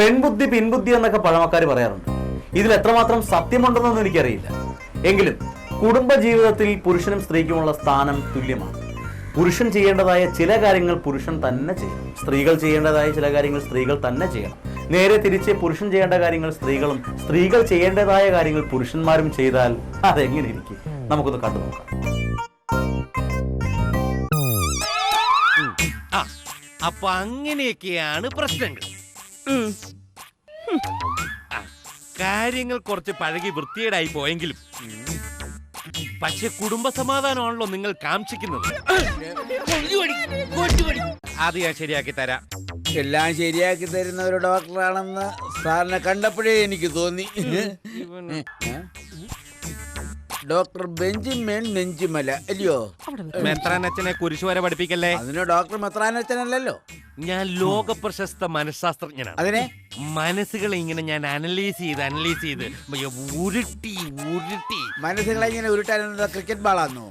പെൺബുദ്ധി പിൻബുദ്ധി എന്നൊക്കെ പഴമക്കാർ പറയാറുണ്ട്. ഇതിൽ എത്രമാത്രം സത്യമുണ്ടെന്നൊന്നും എനിക്കറിയില്ല. എങ്കിലും കുടുംബ ജീവിതത്തിൽ പുരുഷനും സ്ത്രീക്കുമുള്ള സ്ഥാനം തുല്യമാണ്. പുരുഷൻ ചെയ്യേണ്ടതായ ചില കാര്യങ്ങൾ പുരുഷൻ തന്നെ ചെയ്യണം. സ്ത്രീകൾ ചെയ്യേണ്ടതായ ചില കാര്യങ്ങൾ സ്ത്രീകൾ തന്നെ ചെയ്യണം. നേരെ തിരിച്ച് പുരുഷൻ ചെയ്യേണ്ട കാര്യങ്ങൾ സ്ത്രീകളും സ്ത്രീകൾ ചെയ്യേണ്ടതായ കാര്യങ്ങൾ പുരുഷന്മാരും ചെയ്താൽ അതെങ്ങനെ ഇരിക്കും? നമുക്കൊന്ന് കണ്ടു നോക്കാം. അപ്പൊ അങ്ങനെയൊക്കെയാണ് പ്രശ്നങ്ങൾ. കാര്യങ്ങൾ കുറച്ച് പഴകി വൃത്തികേടായി പോയെങ്കിലും പക്ഷെ കുടുംബ സമാധാനമാണല്ലോ നിങ്ങൾ കാംക്ഷിക്കുന്നത്. അത് ഞാൻ ശരിയാക്കി തരാം. എല്ലാം ശരിയാക്കി തരുന്ന ഒരു ഡോക്ടറാണെന്ന് സാറിനെ കണ്ടപ്പോഴേ എനിക്ക് തോന്നി. ഡോക്ടർ ബെഞ്ചിമേൻ നെഞ്ചിമല അല്ലയോ? മെത്രാനച്ഛനെ കുരിശുവരെ പഠിപ്പിക്കല്ലേ? അതിന് ഡോക്ടർ മെത്രാനച്ചനല്ലല്ലോ. ഞാൻ ലോക പ്രശസ്ത മനഃശാസ്ത്രജ്ഞനാണ്. അതിനെ? മനസ്സുകളെ ഇങ്ങനെ ഞാൻ അനലൈസ് ചെയ്ത് അനലൈസ് ചെയ്ത് ഉരുട്ടി ഉരുട്ടി. മനസ്സുകളെ ഇങ്ങനെ ഉരുട്ടാൻ ക്രിക്കറ്റ് ബാളാന്നോ?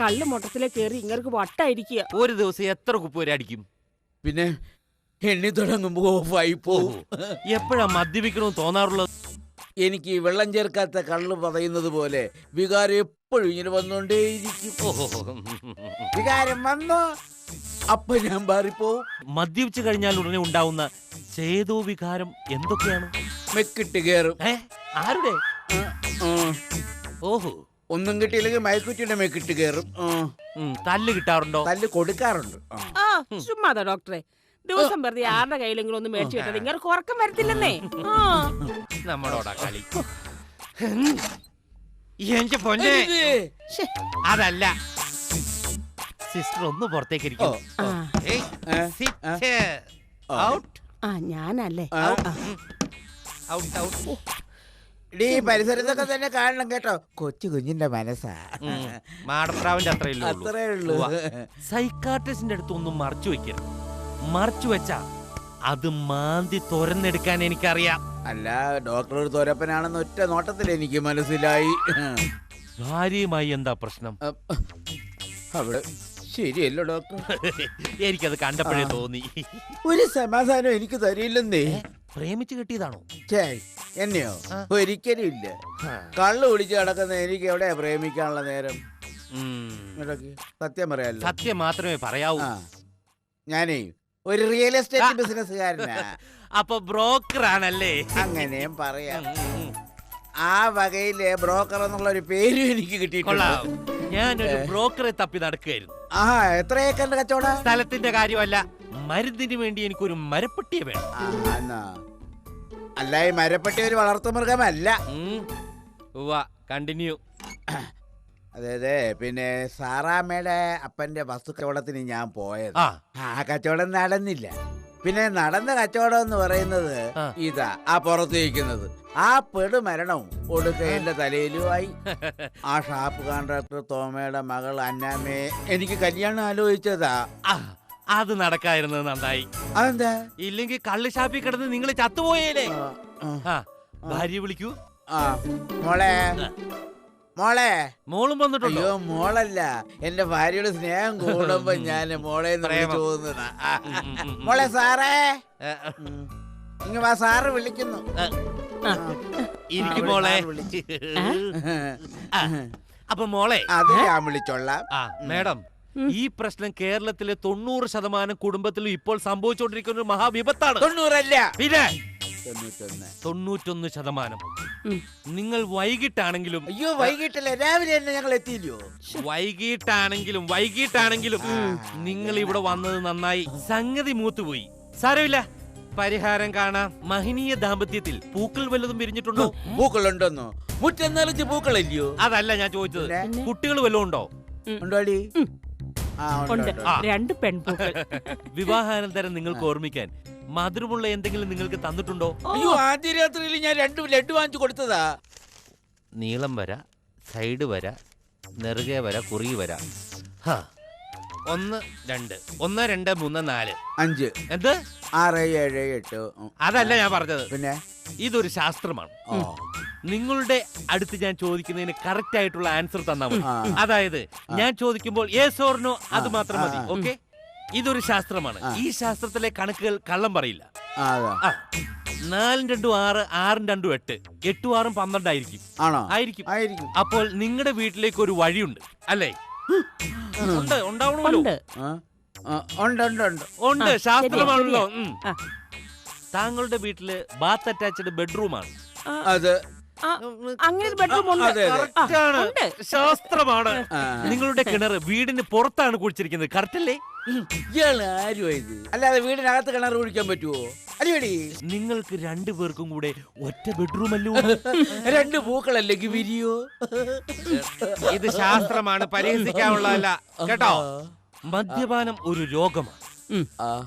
കല്ല് മൊട്ടത്തിലെ കയറി ഇങ്ങർക്ക് വട്ടായിരിക്കുക. ഒരു ദിവസം എത്ര കുപ്പ് വരെ അടിക്കും? പിന്നെ എണ്ണി തുടങ്ങുമ്പോ ഓഫായി പോകും എപ്പോഴാ മദ്യപിക്കണമെന്ന് തോന്നാറുള്ളത്? എനിക്ക് ഈ വെള്ളം ചേർക്കാത്ത കള്ള് പറയുന്നത് പോലെ വികാരം എപ്പോഴും ഇങ്ങനെ വന്നുകൊണ്ടേയിരിക്കും ഓഹോ വികാരം വന്നോ അപ്പൊ ഞാൻ മാറിപ്പോവും. മദ്യപിച്ചു കഴിഞ്ഞാൽ ഉടനെ ഉണ്ടാവുന്ന ചേതോ വികാരം എന്തൊക്കെയാണ്? മെക്കിട്ട് കയറും ഏ ആരുടെ? ഓഹോ. ഒന്നും കിട്ടിയില്ലെങ്കിൽ മയക്കുറ്റിയുടെ മെക്കിട്ട് കയറും. ഉം, തല്ല് കിട്ടാറുണ്ടോ? തല്ല് കൊടുക്കാറുണ്ട്. ആ. ആ ചുമ്മാതാ ഡോക്ടറെ. ദിവസം വെറുതെ ആരുടെ കയ്യിലെങ്കിലും ഒന്ന് മേടിച്ചു കിട്ടത് ഇങ്ങനെ ഉറക്കം വരത്തില്ലെന്നേ. ആ. നമ്മളോടാ കളി. എന്റെ പൊന്നെ. ശ്ശെ. അതല്ല. സിസ്റ്റർ ഒന്ന് പുറത്തേക്ക് ഇരിക്കും. ആ. ആ. ഞാനല്ലേ? ആ. ഡീ പരിസരത്തൊക്കെ തന്നെ കാണണം കേട്ടോ. കൊച്ചു കുഞ്ഞിന്റെ മനസ്സാ. അത്രയല്ലേ ഉള്ളൂ. അത്രേ ഉള്ളൂ. സൈക്കാട്രിസ്റ്റിന്റെ അടുത്ത് ഒന്നും മറച്ചു വെക്കരുത്. മറച്ചു വെച്ച. അത് മാന്തി തുരന്നെടുക്കാൻ എനിക്കറിയാം. അല്ല ഡോക്ടർ ഒരു തോരപ്പനാണെന്ന് ഒറ്റ നോട്ടത്തിൽ എനിക്ക് മനസ്സിലായി. ഭാര്യയുമായി എന്താ പ്രശ്നം? അവിടെ ശരിയല്ലോ ഡോക്ടർ എനിക്കത് കണ്ടപ്പോഴേ തോന്നി. ഒരു സമാധാനം എനിക്ക് തരില്ലെന്നേ. പ്രേമിച്ച് കിട്ടിയതാണോ? എന്നെയോ. ഒരിക്കലും ഇല്ല. കള്ളു കുടിച്ച് കിടക്കുന്ന എനിക്ക് എവിടെയാ പ്രേമിക്കാനുള്ള നേരം. സത്യം പറയാല്ലോ സത്യം മാത്രമേ പറയാവൂ. ഞാനേ ഒരു റിയൽ എസ്റ്റേറ്റ് ബിസിനസ്സുകാരനാ അപ്പൊ ബ്രോക്കർ ആണല്ലേ അങ്ങനെയും പറയാം. ആ വകയിലെ ബ്രോക്കർ എന്നുള്ള ഒരു പേരും എനിക്ക് കിട്ടിയിട്ടുണ്ട്. ഞാൻ ഒരു ബ്രോക്കറെ തപ്പി നടക്കുകയായിരുന്നു. ആ എത്ര ഏക്കറിന്റെ കച്ചവട? സ്ഥലത്തിന്റെ കാര്യമല്ല മരുന്നിന് വേണ്ടി എനിക്ക് ഒരു മരപ്പെട്ടിയെ വേണം. അല്ല ഈ മരപ്പെട്ടി ഒരു വളർത്തു മൃഗമല്ല. കണ്ടിന്യൂ അതെ അതെ പിന്നെ സാറാമ്മയുടെ അപ്പന്റെ വസ്തു കച്ചവടത്തിന് ഞാൻ പോയത്. ആ. ആ കച്ചവടം നടന്നില്ല. പിന്നെ നടന്ന കച്ചവടം എന്ന് പറയുന്നത് ആ. ഇതാ ആ പുറത്ത് ഇരിക്കുന്നത് ആ പെടുമരണവും ഒടുക്ക എന്റെ തലയിലുമായി ആ ഷാപ്പ് കോൺട്രാക്ടർ തോമയുടെ മകൾ അന്നാമ്മയെ എനിക്ക് കല്യാണം ആലോചിച്ചതാ. ആ, അത് നടക്കായിരുന്നത് നന്നായി. അതെന്താ? ഇല്ലെങ്കിൽ കള്ള് ഷാപ്പിൽ കിടന്ന് നിങ്ങൾ ചത്തുപോയേലേ ആ, ആ, ആ ഭാര്യ വിളിക്കൂ. ആ മോളെ. മോളെ. മോളും വന്നിട്ടുണ്ടോ? അയ്യോ മോളല്ല. എന്റെ ഭാര്യയുടെ സ്നേഹം കൂടുമ്പോ ഞാൻ മോളെ. മോളെ സാറേ. ഇങ്ങ വാ സാറ് വിളിക്കുന്നു. ഇരിക്കും മോളെ. അപ്പൊ മോളെ. അത് ഞാൻ വിളിച്ചോളാം. ആ മേഡം ഈ പ്രശ്നം കേരളത്തിലെ തൊണ്ണൂറ് ശതമാനം കുടുംബത്തിലും ഇപ്പോൾ സംഭവിച്ചുകൊണ്ടിരിക്കുന്ന ഒരു മഹാവിപത്താണ്. തൊണ്ണൂറല്ല. പിന്നെ? തൊണ്ണൂറ്റൊന്ന് ശതമാനം. നിങ്ങൾ വൈകിട്ടാണെങ്കിലും അയ്യോ വൈകിട്ടല്ലേ? രാവിലെ തന്നെ ഞങ്ങൾ എത്തിയില്ലയോ? വൈകിട്ടാണെങ്കിലും വൈകിട്ടാണെങ്കിലും നിങ്ങൾ ഇവിടെ വന്നത് നന്നായി. സംഗതി മൂത്തുപോയി. സാരമില്ല. പരിഹാരം കാണാം. മഹനീയ ദാമ്പത്യത്തിൽ പൂക്കൾ വല്ലതും വിരിഞ്ഞിട്ടുണ്ടോ? പൂക്കളുണ്ടെന്നോ? മുറ്റം നിറച്ച് പൂക്കളില്ലയോ? അതല്ല ഞാൻ ചോദിച്ചത്. കുട്ടികൾ വല്ലതും ഉണ്ടോ? ഉണ്ടോടി. രണ്ട് പെൺപൂക്കൾ. വിവാഹാനന്തരം നിങ്ങൾക്ക് ഓർമ്മിക്കാൻ മധുരമുള്ള എന്തെങ്കിലും നിങ്ങൾക്ക് തന്നിട്ടുണ്ടോ? അയ്യോ ആദ്യ രാത്രിയിൽ ഞാൻ രണ്ട് ലഡു വാങ്ങിച്ചു കൊടുത്തതാ. നീളം വര സൈഡ് വര നെറുകെ വര കുറി വര. ഹാ. ഒന്ന് രണ്ട്. ഒന്ന് രണ്ട് മൂന്ന് നാല്. അഞ്ച്. എന്ത്? ആറ് ഏഴ് എട്ട്. ഉം. അതല്ല ഞാൻ പറഞ്ഞത്. പിന്നെ? ഇതൊരു ശാസ്ത്രമാണ്. ഓ. നിങ്ങളുടെ അടുത്ത് ഞാൻ ചോദിക്കുന്നതിന് കറക്റ്റ് ആയിട്ടുള്ള ആൻസർ തന്നാൽ മതി. ആ. അതായത് ഞാൻ ചോദിക്കുമ്പോൾ യെസ് ഓർ നോ അത് മാത്രം മതി. ഓക്കെ? ഇതൊരു ശാസ്ത്രമാണ്. ഈ ശാസ്ത്രത്തിലെ കണക്കുകൾ കള്ളം പറയില്ല. ആ, നാലും രണ്ടും ആറ് ആറും രണ്ടും എട്ട്. എട്ടും ആറും പന്ത്രണ്ടായിരിക്കും ആണോ? ആയിരിക്കും. ആയിരിക്കും. അപ്പോൾ നിങ്ങളുടെ വീട്ടിലേക്ക് ഒരു വഴിയുണ്ട് അല്ലേ? ഉണ്ട് ഉണ്ടാവണമല്ലോ. ഉണ്ട്. ആ, ആ, ഉണ്ട് ഉണ്ട് ഉണ്ട്. ശാസ്ത്രമാണല്ലോ. ഉം. ആ. താങ്കളുടെ വീട്ടിൽ ബാത്ത് അറ്റാച്ച്ഡ് ബെഡ്റൂമാണ്. ആ, അത് ആ, അങ്ങനെ ഒരു ബെഡ്റൂം ഉണ്ട്. അതെ, അതെ. ആ, ആണ്. ഉണ്ട് ശാസ്ത്രമാണ്. നിങ്ങളുടെ കിണർ വീടിന് പുറത്താണ് കുഴിച്ചിരിക്കുന്നത്. കറക്റ്റ് അല്ലേ ഇയാൾ അല്ലാതെ വീടിനകത്ത് കിണർ കുഴിക്കാൻ പറ്റുമോ അടിപൊളി നിങ്ങൾക്ക് രണ്ടു പേർക്കും കൂടെ ഒറ്റ ബെഡ്റൂം അല്ലോ രണ്ട് പൂക്കളല്ലെങ്കിൽ വിരിയോ ഇത് ശാസ്ത്രമാണ് പരിഹസിക്കാനുള്ളതല്ല കേട്ടോ? മദ്യപാനം ഒരു രോഗമാണ്.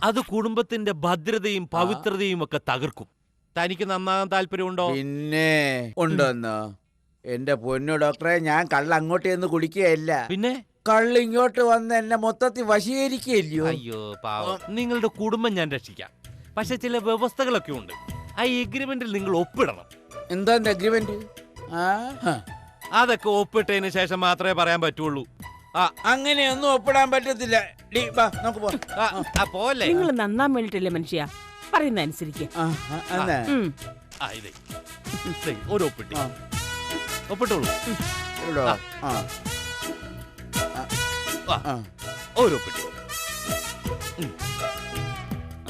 അത് കുടുംബത്തിന്റെ ഭദ്രതയും പവിത്രതയും ഒക്കെ തകർക്കും. തനിക്ക് നന്നാകാൻ താല്പര്യമുണ്ടോ? പിന്നെ ഉണ്ടോന്നോ? എന്റെ പൊന്നു ഡോക്ടറെ ഞാൻ കള്ള അങ്ങോട്ട് ചെന്ന് കുടിക്കുകയല്ല പിന്നെ? കള്ള് ഇങ്ങോട്ട് വന്ന് എന്നെ മൊത്തത്തിൽ വശീകരിക്കുകയില്ലയോ? അയ്യോ പാവം. നിങ്ങളുടെ കുടുംബം ഞാൻ രക്ഷിക്കാം. പക്ഷെ ചില വ്യവസ്ഥകളൊക്കെ ഉണ്ട്. ആ എഗ്രിമെന്റിൽ നിങ്ങൾ ഒപ്പിടണം. എന്താ അഗ്രിമെന്റ് ആ അതൊക്കെ ഒപ്പിട്ടതിന് ശേഷം മാത്രമേ പറയാൻ പറ്റുള്ളൂ. ആ അങ്ങനെയൊന്നും ഒപ്പിടാൻ പറ്റത്തില്ല. ഡി, ബാ, നമുക്ക് പോവാം. ആ, ആ പോലെ നിങ്ങൾ നന്നാൻ വേണ്ടിട്ടല്ലേ മനുഷ്യ? പറയുന്ന അനുസരിക്ക്. ആ, ആ, എന്നാ? ആ ഇതേ. ദേ, ഒരു ഒപ്പിട്ടി. ആ. ഒപ്പിട്ടോളൂ. ഇവിടോ? ആ, ആ. ഉം.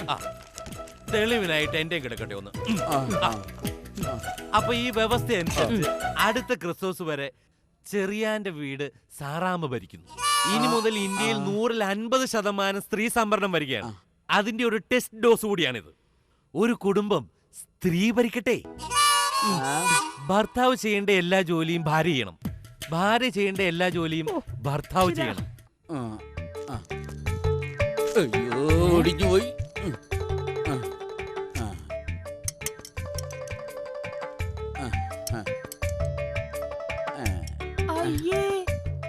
ആ. തെളിവിനായിട്ട് എന്റെ കിടക്കട്ടെ ഒന്ന്. ഉം. ആ, ആ. അപ്പൊ ഈ വ്യവസ്ഥ അനുസരിച്ച് അടുത്ത ക്രിസ്മസ് വരെ ചെറിയാന്റെ വീട് സാറാമ്മ ഭരിക്കുന്നു. ഇനി മുതൽ ഇന്ത്യയിൽ നൂറിൽ അൻപത് ശതമാനം സ്ത്രീ സംവരണം വരികയാണ്. അതിന്റെ ഒരു ടെസ്റ്റ് ഡോസ് കൂടിയാണിത്. ഒരു കുടുംബം സ്ത്രീ ഭരിക്കട്ടെ. ഭർത്താവ് ചെയ്യേണ്ട എല്ലാ ജോലിയും ഭാര്യ ചെയ്യണം. ഭാര്യ ചെയ്യേണ്ട എല്ലാ ജോലിയും ഭർത്താവ് ചെയ്യണം. അയ്യോ ഒടിഞ്ഞു പോയി.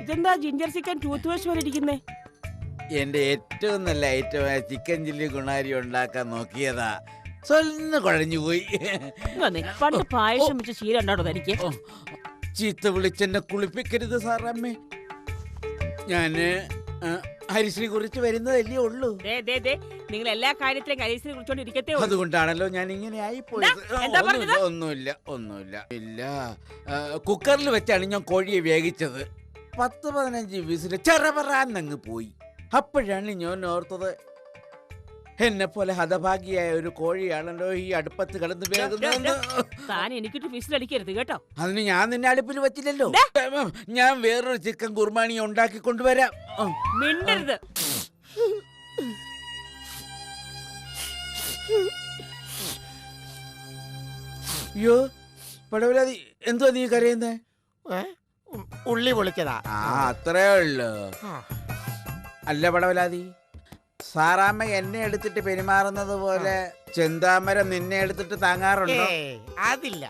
ഇതെന്താ ജിഞ്ചർ ചിക്കൻ ടൂത്ത് വാഷ് പോലെ ഇരിക്കുന്നേ? എന്റെ ഏറ്റവും നല്ല ഐറ്റമായ ചിക്കൻ ചില്ലി ഗുണാരി ഉണ്ടാക്കാൻ നോക്കിയതാ. സ്വന്ന് കുഴഞ്ഞു പോയി. പണ്ട് പായസം വെച്ച ശീലം ഉണ്ടാടോ തനിക്ക്? ചീത്ത വിളിച്ചെന്നെ കുളിപ്പിക്കരുത് സാറമ്മേ. ആ, ഹരിശ്രീ കുറിച്ച് വരുന്നതല്ലേ ഉള്ളൂ. ദേ, ദേ, ദേ, നിങ്ങൾ എല്ലാ കാര്യത്തിലും ഹരിശ്രീ കുറിച്ചോണ്ട് ഇരിക്കത്തേ ഉള്ളൂ. അതുകൊണ്ടാണല്ലോ ഞാൻ ഇങ്ങനെ ആയി പോയത് എന്താ? എന്താ ഒന്നുമില്ല ഒന്നുമില്ല ഒന്നുമില്ല. ഇല്ല. ആ, കുക്കറിൽ വെച്ചാണ് ഞാൻ കോഴിയെ വേവിച്ചത്. പത്ത് പതിനഞ്ച് വിസിൽ ചെറപറാന്നങ്ങ് പോയി. അപ്പോഴാണ് ഞാൻ ഓർത്തത് എന്നെ പോലെ ഹതഭാഗിയായ ഒരു കോഴിയാണല്ലോ ഈ അടുപ്പത്ത് കിടന്ന് വേകുന്നതെന്ന്. താൻ എനിക്കിട്ട് കേട്ടോ. അതിന് ഞാൻ നിന്നെ അടുപ്പിൽ വെച്ചില്ലല്ലോ. ഞാൻ വേറൊരു ചിക്കൻ കുർബാനി ഉണ്ടാക്കി കൊണ്ടുവരാം. മിണ്ടരുത്. അയ്യോ പടവലാതി എന്തുവാ നീ കരയുന്നേ? ഉള്ളി പൊളിച്ചതാ. ആ അത്രേ ഉള്ളു. അല്ല പടവലാതി സാറാമ്മ എന്നെ എടുത്തിട്ട് പെരുമാറുന്നത് പോലെ ചെന്താമരം നിന്നെ എടുത്തിട്ട് താങ്ങാറുണ്ടോ ഏയ്, അതില്ല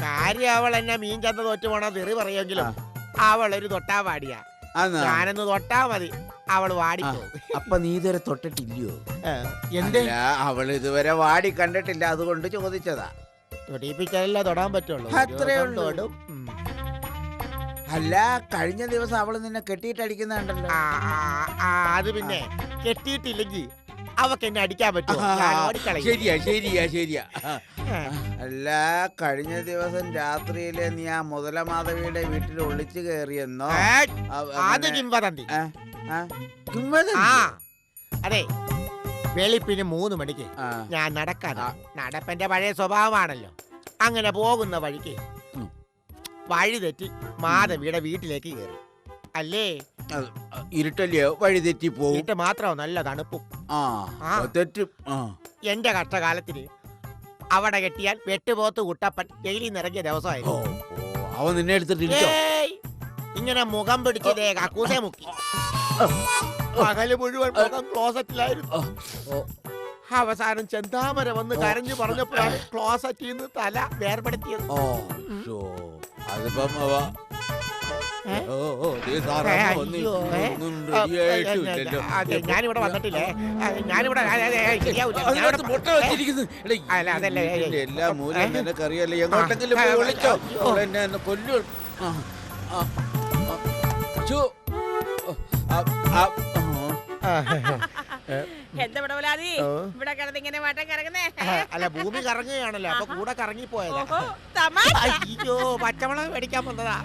കാര്യം അവൾ എന്നെ മീൻ ചന്ത തോറ്റു പോണ തെറി പറയുമെങ്കിലും. അവൾ ഒരു തൊട്ടാ പാടിയ? ഞാനൊന്ന് തൊട്ടാ മതി അവൾ വാടി അപ്പൊ നീ ഇതുവരെ തൊട്ടിട്ടില്ലയോ എന്ത് അല്ല അവൾ ഇതുവരെ വാടി കണ്ടിട്ടില്ല അതുകൊണ്ട് ചോദിച്ചതാ തൊടിപ്പിച്ചാലല്ലേ തൊടാൻ പറ്റുള്ളൂ ഒരു അത്രേ ദിവസം ഉള്ളൂ. തൊടും. ഉം. അല്ല കഴിഞ്ഞ ദിവസം അവൾ നിന്നെ കെട്ടിയിട്ടടിക്കുന്നുണ്ടല്ലോ അത് പിന്നെ കെട്ടിയിട്ടില്ലെങ്കിൽ അവക്ക് എന്നെ അടിക്കാൻ പറ്റും. ശരിയാ ശരിയാ ശരിയാ. അല്ല കഴിഞ്ഞ ദിവസം രാത്രിയിൽ നീ ആ മുതലമാധവിയുടെ വീട്ടിൽ ഒളിച്ചു കയറിയെന്നോ? അത് കിംവദന്തി. അതെ. വെളുപ്പിന് മൂന്ന് മണിക്ക് ഞാൻ നടക്കാതെ ആ. നടപ്പന്റെ പഴയ സ്വഭാവമാണല്ലോ. അങ്ങനെ പോകുന്ന വഴിക്ക്. വഴി തെറ്റി മാധവിയുടെ വീട്ടിലേക്ക് കയറി അല്ലേ? ഇരുട്ടല്ലേ? വഴിതെറ്റി പോയിട്ട് തെറ്റി പോവും. വീട്ട് മാത്രമോ നല്ല തണുപ്പും. ആ ആ. തെറ്റും. ആ. എന്റെ കഷ്ടകാലത്തിന് അവിടെ കെട്ടിയാൽ വെട്ടുപോത്ത് കുട്ടപ്പൻ ജയിലിൽ നിറങ്ങിയ ഓ, ദിവസമായിരുന്നു. ഓ, അവൻ നിന്നെ ഏയ്! ഇങ്ങനെ മുഖം പിടിച്ചതേ കക്കൂസെ മുക്കി. പകൽ മുഴുവൻ മുഖം ക്ലോസറ്റിലായിരുന്നു അവസാനം ചെന്താമര വന്ന് കരഞ്ഞു പറഞ്ഞപ്പോഴാണ് ക്ലോസറ്റിൽ നിന്ന് തല വേർപെടുത്തിയത്. ഓ ഷോ അതിപ്പം ഓ ഓ ദേ സാറേ ഏ, ഒന്നും അയ്യോ, ഏ? ഒന്നും റെഡിയായിട്ടില്ലല്ലോ അതെ, ഞാനിവിടെ വന്നിട്ടില്ലേ ഞാനിവിടെ ആ, അതെ, ആ, ശരിയാവൂല. അതിനകത്ത് ഞാനിവിടെ- മുട്ട വെച്ചിരിക്കുന്നു എടാ, അല്ല, അതല്ല, ഏ, ഏ. ഇതിന്റെ എല്ലാ മൂലം നിനക്കറിയാലോ എങ്ങോട്ടെങ്കിലും പോയി വിളിച്ചോ. എന്നെ ഒന്ന് കൊല്ലു ആ, ആ, ആ. ഛോ. ആ, ആ, ആ. ആ, എന്താ ഇവിടെ വലാതി ഓ. ഇവിടെ കിടന്ന് ഇങ്ങനെ വട്ടം കിടക്കുന്നേ അല്ല ഭൂമി കറങ്ങുകയാണല്ലോ. അപ്പൊ കൂടെ കറങ്ങി പോയതാ തമാശ. അയ്യോ പച്ചമുളക് മേടിക്കാൻ വന്നതാ.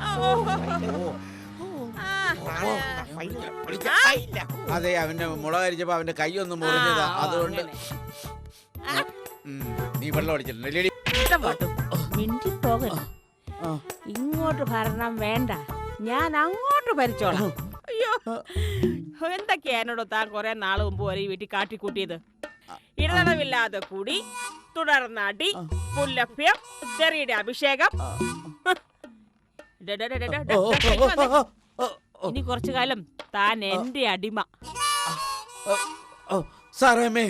അതെ അവന്റെ മുളക് അരിച്ചപ്പോ അവന്റെ കൈ ഒന്ന് മുറിഞ്ഞതാ. അതുകൊണ്ട് നീ വെള്ളം അടിച്ചിട്ടുണ്ട് ഇങ്ങോട്ട് ഭരണം വേണ്ട. ഞാൻ അങ്ങോട്ട് ഭരിച്ചോളാം അയ്യോ. എന്തൊക്കെയാ എന്നോട് താൻ കുറെ നാൾ മുമ്പ് വരെ ഈ വീട്ടിൽ കാട്ടിക്കൂട്ടിയത്? ഇടതടവില്ലാതെ കൂടി തുടർന്നടി പുല്ലഭ്യം ചെറിയുടെ അഭിഷേകം. ഇനി കുറച്ചു കാലം താൻ എന്റെ അടിമ. സാറേമേ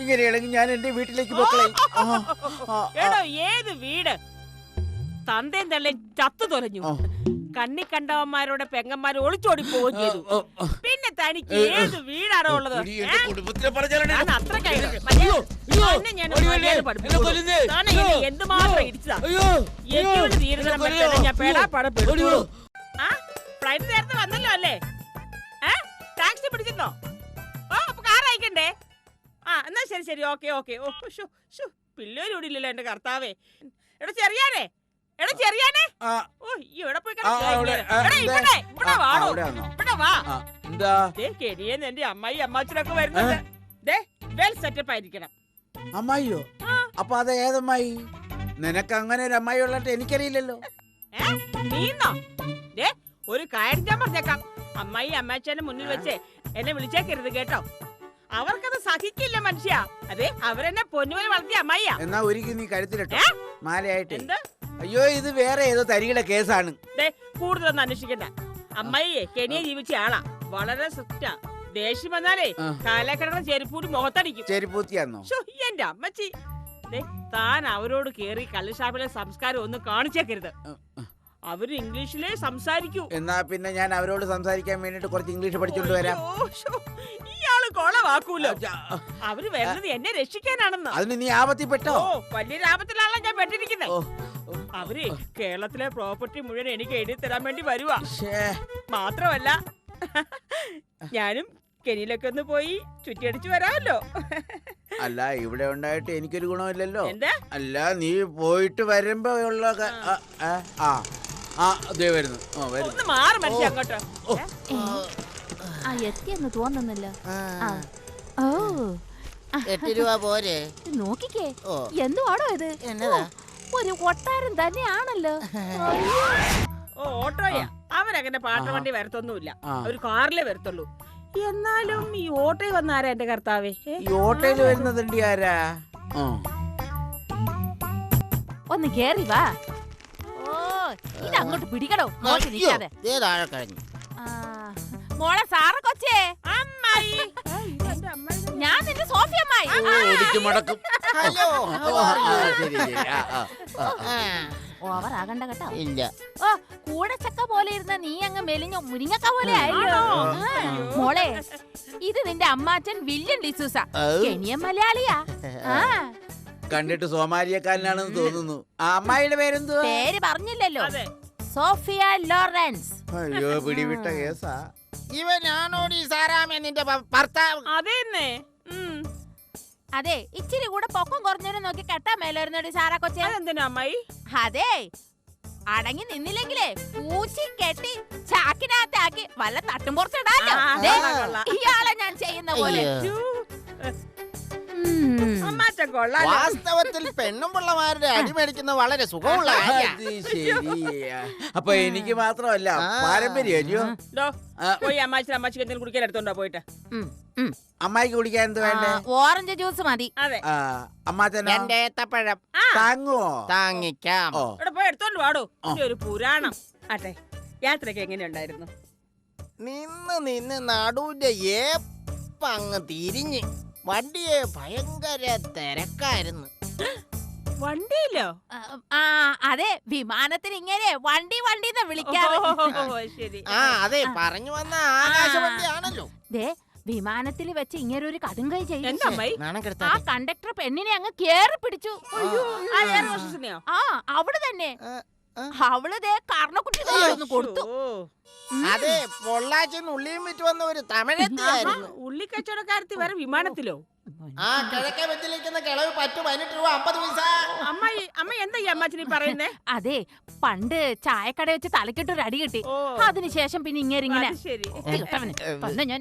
ഇങ്ങനെയാണെങ്കിൽ ഞാൻ എന്റെ വീട്ടിലേക്ക് പോക്കളെ. എടോ ഏത് വീട്? തന്തയും തള്ളയും ചത്തു തൊലഞ്ഞു. കണ്ണി കണ്ടവന്മാരുടെ പെങ്ങന്മാർ ഒളിച്ചോടി പോവുകയും ചെയ്തു പിന്നെ തനിക്ക് ഏത് വീടാണോ ഉള്ളത്? എന്തുമാത്രം ഇടിച്ചതാ ഞാൻ പെടുത്തുള്ളൂ ആ? ഫ്ലൈറ്റ് നേരത്തെ വന്നല്ലോ അല്ലേ? ടാക്സി പിടിച്ചിരുന്നോ? ഓ അപ്പൊ കാർ അയക്കണ്ടേ? ആ എന്നാ ശരി ശരി. Okay okay. ഓ ഷോ ഷോ പിള്ളേരും ഇവിടെ ഇല്ലല്ലോ എന്റെ കർത്താവേ. എടാ ചെറിയാനേ. എടാ ചെറിയാനേ. ഓ ഈ എവിടെ പോയി കെടിയെന്ന് എന്റെ അമ്മായി അമ്മാച്ചനൊക്കെ വരുന്നുണ്ട്. വെൽ സെറ്റപ്പ് ആയിരിക്കണം. അമ്മായിയോ. അപ്പൊ അത് ഏതമ്മായി? നിനക്ക് അങ്ങനെ ഒരു അമ്മായി ഉള്ളിട്ട് എനിക്കറിയില്ലല്ലോ. നീന്നോ? ഒരു കാര്യം ഞാൻ പറഞ്ഞേക്കാം. അമ്മായി അമ്മാച്ചനെ മുന്നിൽ വെച്ച് എന്നെ വിളിച്ചേക്കരുത് കേട്ടോ. അവർക്കത് സഹിക്കില്ല മനുഷ്യ. അതെ അവരെന്നെ പൊന്നുപോലെ വളർത്തിയ അമ്മായിയാ. എന്നാ ഒരുക്കി നീ കഴുത്തിലിട്ടോ മാലയായിട്ട്. എന്ത്? അയ്യോ ഇത് വേറെ ഏതോ തരികളെ കേസാണ്. കൂടുതലൊന്നും അന്വേഷിക്കണ്ട. അമ്മയെ കെനിയെ ജീവിച്ച ആളാ. വളരെ സ്ട്രിക്റ്റാ. ദേഷ്യം വന്നാലേ ആ. ചെരുപ്പൂട്ടി ചെരുപ്പൂടി മുഖത്തടിക്കും. ചെരിപ്പൂത്തിയാന്നോ? എന്റെ അമ്മച്ചി. താൻ അവരോട് കേറി കള്ളുഷാപ്പിലെ സംസ്കാരം ഒന്ന് കാണിച്ചേക്കരുത്. അവർ ഇംഗ്ലീഷിലേ സംസാരിക്കൂ. എന്നാ പിന്നെ ഞാൻ അവരോട് സംസാരിക്കാൻ വേണ്ടിട്ട് കുറച്ച് ഇംഗ്ലീഷ് പഠിച്ചോണ്ട് വരാം. ഇയാൾ കൊളവാക്കൂലോ? അവർ വരുന്നത് എന്നെ രക്ഷിക്കാനാണെന്ന്? അതിന് നീ ആപത്തിപ്പെട്ടോ? ഓ വലിയ ആപത്തിലാണല്ലോ ഞാൻ പെട്ടിരിക്കുന്നത് അവർ കേരളത്തിലെ പ്രോപ്പർട്ടി മുഴുവൻ എനിക്ക് എഴുതി തരാൻ വേണ്ടി വരുവാ. ശ്ശേ. മാത്രമല്ല ഞാനും കെനിയിലൊക്കെ ഒന്ന് പോയി ചുറ്റിയടിച്ചു വരാമല്ലോ. അല്ല ഇവിടെ ഉണ്ടായിട്ട് എനിക്കൊരു ഗുണമില്ലല്ലോ. എന്താ? അല്ല നീ പോയിട്ട് വരുമ്പോ ഉള്ള ആ, ആ, ദേ വരുന്നു. ഒന്ന് മാറി മനുഷ്യ അങ്ങോട്ട്. ആ എത്തിയെന്ന് തോന്നുന്നില്ല. ആ, ആ. ഓ. എട്ട് രൂപ പോരെ? നോക്കിക്കേ. എന്തുവാണോ ഇത്? എന്നതാ? ഒരു കൊട്ടാരം തന്നെയാണല്ലോ. ഓ ഓട്ടോയാ. അവരങ്ങനെ പാട്ട വണ്ടി വരത്തൊന്നുമില്ല. ഒരു കാറിലേ വരത്തുള്ളൂ. എന്നാലും ഈ ഓട്ടോയിൽ വന്നാരാ എന്റെ കർത്താവേ? ഏ? ഈ ഓട്ടോയിൽ വരുന്നതുണ്ട് ആരാ? ആ. ഒന്ന് കേറി വാ. ഓ ഇത് അങ്ങോട്ട് പിടിക്കണോ ദേ താഴെ കഴിഞ്ഞു ആ, മോളെ സാറ കൊച്ചേ. അമ്മായി. ഞാൻ നിന്റെ സോഫിയമ്മായി ഓ, മടക്കും. ഹലോ ഓവർ ആകണ്ട കേട്ടോ. ഇല്ല. ഓ കൂടച്ചക്ക പോലെ ഇരുന്ന നീ അങ്ങ് മെലിഞ്ഞ മുരിങ്ങക്ക പോലെ ആയില്ലോ. അയ്യോ. മോളെ ഇത് നിന്റെ അമ്മാച്ചൻ വില്യം ഡിസൂസ. കെനിയൻ മലയാളിയാ. ആ. കണ്ടിട്ട് സോമാലിയക്കാരനാണെന്ന് തോന്നുന്നു. ആ അമ്മായിയുടെ പേരെന്തുവാ? പേര് പറഞ്ഞില്ലല്ലോ. അതെ. Sophia Lawrence. അയ്യോ പിടിവിട്ട കേസാ. ഇവനാണോടി സാറാമ നിന്റെ ഭർത്താവ്? അതെന്നെ. അതെ ഇച്ചിരി കൂടെ പൊക്കം കുറഞ്ഞവരെ നോക്കി കെട്ടാൻ മേലായിരുന്നോടി സാറാ കൊച്ചി. അതെന്തിനാ അമ്മായി? അതെ അടങ്ങി നിന്നില്ലെങ്കിലേ പൂച്ചി കെട്ടി ചാക്കിനകത്താക്കി വല്ല തട്ടും കൊള്ളാം. ഇയാളെ ഞാൻ ചെയ്യുന്ന പോലെ. അയ്യോ. വാസ്തവത്തിൽ പെണ്ണും പിള്ളമാരുടെ അടി മേടിക്കുന്നത് വളരെ സുഖമുള്ള. അത് അപ്പൊ എനിക്ക് മാത്രമല്ല. പാരമ്പര്യം. പോയി അമ്മാച്ചൻ അമ്മാച്ചിക്ക് എന്തെങ്കിലും കുടിക്കാൻ എടുത്തോണ്ടോ പോയിട്ട്. അമ്മായിക്ക് കുടിക്കാൻ എന്ത് വേണ്ട? ഓറഞ്ച് ജ്യൂസ് മതി. അതെ. ആ അമ്മാച്ചനോ എന്റെ ഏത്തപ്പഴം. താങ്ങുവോ? താങ്ങിക്കാം. ഇവിടെ പോയി എടുത്തോണ്ട് വാടോ. ഒരു പുരാണം. ആട്ടെ യാത്രയ്ക്ക് എങ്ങനെയുണ്ടായിരുന്നു? നിന്ന് നിന്ന് നടുവിന്റെ ഏപ്പങ്ങ് തിരിഞ്ഞ്. വണ്ടിയെ ഭയങ്കര തിരക്കായിരുന്നു. വണ്ടിയിലോ? ആ, അതെ വിമാനത്തിന് ഇങ്ങനെ വണ്ടി വണ്ടി എന്ന് വിളിക്കാറ്. ഓ, ശരി. ആ അതെ പറഞ്ഞു വന്ന ആകാശവണ്ടിയാണല്ലോ. ദേ വിമാനത്തിൽ വെച്ച് ഇങ്ങനെ ഒരു കടുങ്കൈ നാണം ആ കണ്ടക്ടർ പെണ്ണിനെ അങ്ങ് കേറി പിടിച്ചു. ആ അവിടെ തന്നെ. അവൾ ദേ കർണക്കുട്ടി ഒന്ന് കൊടുത്തു. അതെ പൊള്ളാച്ചിന്ന് ഉള്ളിയും വിറ്റ് വന്ന ഒരു തമിഴെത്തിയായിരുന്നു. ഉള്ളി കച്ചവടക്കാരത്തി വരെ വിമാനത്തിലോ? ആ കിഴക്കേ വെച്ചിലിരിക്കുന്ന കിളവ് പറ്റു പതിനെട്ട് രൂപ അമ്പത് പൈസ. അമ്മായി അമ്മ എന്താ ഈ അമ്മാച്ചിനി പറയുന്നേ? അതെ പണ്ട് ചായക്കട വെച്ച് തലക്കിട്ട് ഒരു അടി കിട്ടി. അതിനുശേഷം പിന്നെ ഇങ്ങനെ ഇങ്ങനെ. ഞാൻ.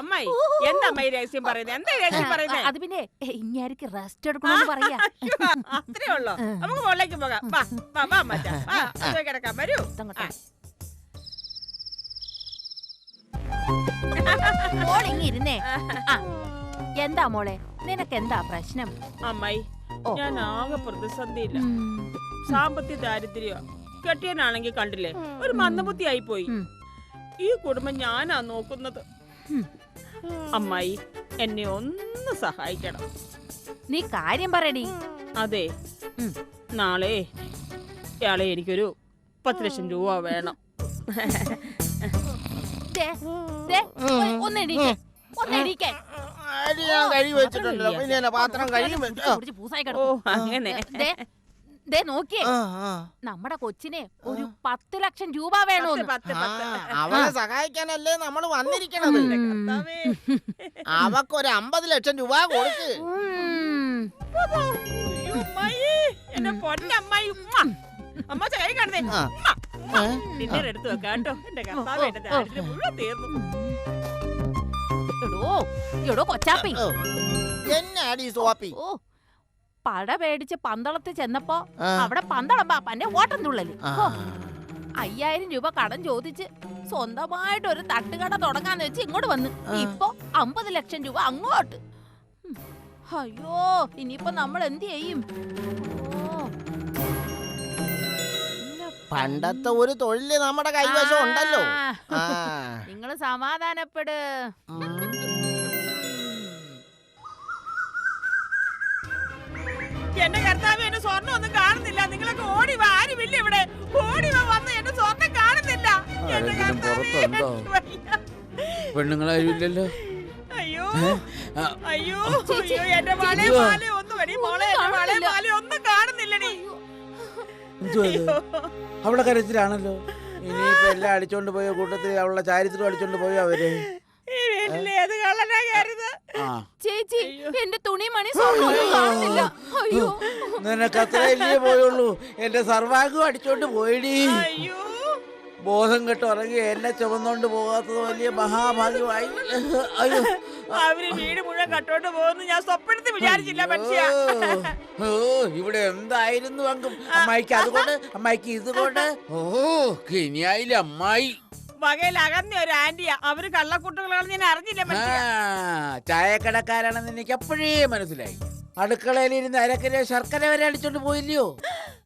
അമ്മായി. എന്താ അമ്മായി രഹസ്യം പറയുന്നത് എന്താ രഹസ്യം പറയുന്നത് അത് പിന്നെ ഇങ്ങാർക്ക് റെസ്റ്റ് എടുക്കണമെന്ന് പറയാ. അത്രേ ഉള്ളോ. നമുക്ക് മുകളിലേക്ക് പോകാം. വാ വാ വാ മച്ചാ വാ കിടക്കാം. വരൂ. ഇരുന്നേ എന്താ മോളെ? നിനക്ക് എന്താ പ്രശ്നം? അമ്മായി ഞാൻ ആകെ പ്രതിസന്ധിയില്ല. സാമ്പത്തിക ദാരിദ്ര്യ കെട്ടിയനാണെങ്കിൽ കണ്ടില്ലേ? ഒരു മന്ദബുദ്ധി ആയി പോയി. ഈ കുടുംബം ഞാനാ നോക്കുന്നത്. അമ്മായി എന്നെ ഒന്ന് സഹായിക്കണം. നീ കാര്യം പറയടി. അതെ. നാളെ ഇയാളെ എനിക്കൊരു പത്ത് ലക്ഷം രൂപ വേണം. ഓ. അങ്ങനെ. ദേ, നോക്കിയേ. നമ്മുടെ കൊച്ചിനെ ഒരു പത്ത് ലക്ഷം രൂപ വേണോന്ന്. അവളെ സഹായിക്കാനല്ലേ നമ്മൾ വന്നിരിക്കണത്. അവക്കൊരു അമ്പത് ലക്ഷം രൂപ കൊടുക്ക്. ഉം. എന്റെ പൊന്നമ്മായി ഉമ്മ. അമ്മ കൈ കാണുന്നേ. ആ. ഡിന്നർ എടുത്തു വെക്കാം കേട്ടോ. എന്റെ കർത്താവ് എന്റെ ദാരിദ്ര്യം മുഴുവൻ തീർന്നു. എടോ എടോ കൊച്ചാപ്പി. എന്നാടി സോപ്പി? ഓ പട പേടിച്ച് പന്തളത്ത് ചെന്നപ്പോ അവിടെ പന്തളം പാപ്പന്റെ ഓട്ടം തുള്ളൽ അയ്യായിരം രൂപ കടം ചോദിച്ച് സ്വന്തമായിട്ട് ഒരു തട്ടുകട തുടങ്ങാന്ന് വെച്ച് ഇങ്ങോട്ട് വന്ന്. ഇപ്പൊ അമ്പത് ലക്ഷം രൂപ അങ്ങോട്ട്. അയ്യോ ഇനിയിപ്പോ നമ്മൾ എന്ത് ചെയ്യും? പണ്ടത്തെ ഒരു തൊഴിൽ നമ്മുടെ കൈവശം ഉണ്ടല്ലോ. നിങ്ങൾ സമാധാനപ്പെട്. എന്റെ കർത്താവ് എന്റെ സ്വർണം ഒന്നും കാണുന്നില്ല. നിങ്ങളൊക്കെ ഓടി വാ. ആരുമില്ല ഇവിടെ? ഓടി വാ വന്ന് എന്റെ സ്വർണം കാണുന്നില്ല. എന്റെ കർത്താവേ, പെണ്ണുങ്ങളാരും ഇല്ലല്ലോ? അയ്യോ അയ്യോ അയ്യോ എന്റെ വളെ ചേച്ചി. ഒന്നും വടി മോളെ എന്റെ കാണുന്നില്ല. മാല ഒന്നും കാണുന്നില്ലടി? അവളെ കരച്ചിലാണല്ലോ. ഇനിയിപ്പോ എല്ലാം അടിച്ചോണ്ട് പോയ? കൂട്ടത്തിൽ അവളുടെ ചാരിത്രം അടിച്ചോണ്ട് പോയോ അവർ? ഏത് കള്ളനാ ചേച്ചി എന്റെ തുണി മണി കാണുന്നില്ല. അയ്യോ. നിനക്ക് അത്രയല്ലേ പോയുള്ളൂ? എന്റെ സർവാംഗം അടിച്ചോണ്ട് പോയിടി. അയ്യോ. ബോധം കെട്ട് ഉറങ്ങി എന്നെ ചുമന്നോണ്ട് പോകാത്തത് വലിയ മഹാഭാഗ്യമായി. അയ്യോ. അവർ വീട് മുഴുവൻ കട്ടോണ്ട് പോകുന്നു ഞാൻ സ്വപ്നത്തിൽ വിചാരിച്ചില്ല മനുഷ്യ ഓ ഇവിടെ എന്തായിരുന്നു അങ്കും? അമ്മായിക്ക് അതുകൊണ്ട് അമ്മായിക്ക് ഇതുകൊണ്ട്. ഓ കിനിയായില്ല അമ്മായി? വകയിൽ അകന്ന ഒരു ആന്റിയാ. അവർ കള്ളക്കൂട്ടുകളാണെന്ന് ഞാൻ അറിഞ്ഞില്ല മനുഷ്യ? ചായക്കടക്കാരാണെന്ന് എനിക്ക് അപ്പോഴേ മനസ്സിലായി? അടുക്കളയിൽ ഇരുന്ന് അരക്കര ശർക്കര വരെ അടിച്ചോണ്ട് പോയില്ലയോ?